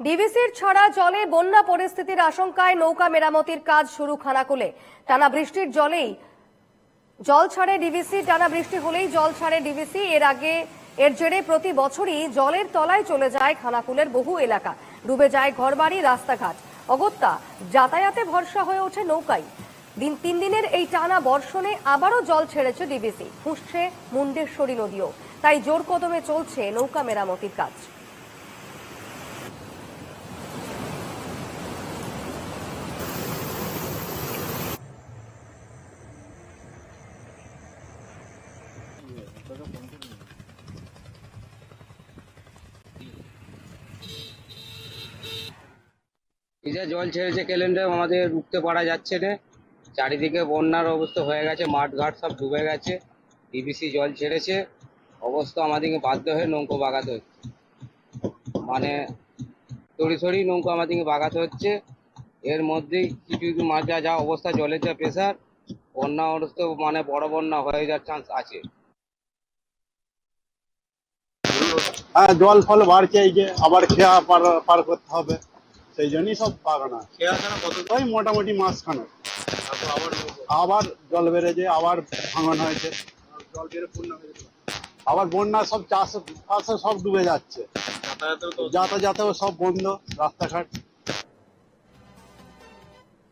ডিভিসির ছাড়া জলে বন্যা পরিস্থিতির আশঙ্কায় নৌকা মেরামতির কাজ শুরু খানাকুলে। টানা বৃষ্টির জলেই জল ছাড়ে ডিভিসি টানা বৃষ্টি হলেই জল ছাড়ে ডিভিসি এর আগে, এর জেরে প্রতি বছরই জলের তলায় চলে যায় খানাকুলের বহু এলাকা। ডুবে যায় ঘরবাড়ি, রাস্তাঘাট। অগত্যা, যাতায়াতে ভরসা হয়ে ওঠে নৌকাই। দিন, তিন দিনের এই টানা বর্ষণে আবারও জল ছেড়েছে ডিভিসি ফুসছে মুন্ডেশ্বরী নদীও। তাই জোর কদমে চলছে নৌকা মেরামতির কাজ। জল ছেড়েছে কেলেন্ডে আমাদের উঠতে পারা যাচ্ছে না। চারিদিকে বন্যার অবস্থা হয়ে গেছে মাঠ ঘাট সব ডুবে গেছে ডিবিসি জল ছেড়েছে। অবস্থা আমাদেরকে বাধ্য হয়ে নৌকো বাগাতে হচ্ছে। মানে তড়ি সড়ি নৌকো আমাদেরকে বাগাতে হচ্ছে। এর মধ্যেই কিছু কিছু যা যা অবস্থা, জলের যা প্রেশার বন্যা অবস্থা মানে বড় বন্যা হয়ে যাওয়ার চান্স আছে। হ্যাঁ জল ফল বাড়ছে এই যে আবার খেয়া পার পার করতে হবে। সেই জন্যই সব বাগানা। ওই মোটামুটি মাঝখানে। আবার জল বেড়েছে আবার ভাঙন হয়েছে। আবার বন্যা সব চাষ সব ডুবে যাচ্ছে। যাতায়াতেও সব বন্ধ রাস্তাঘাট।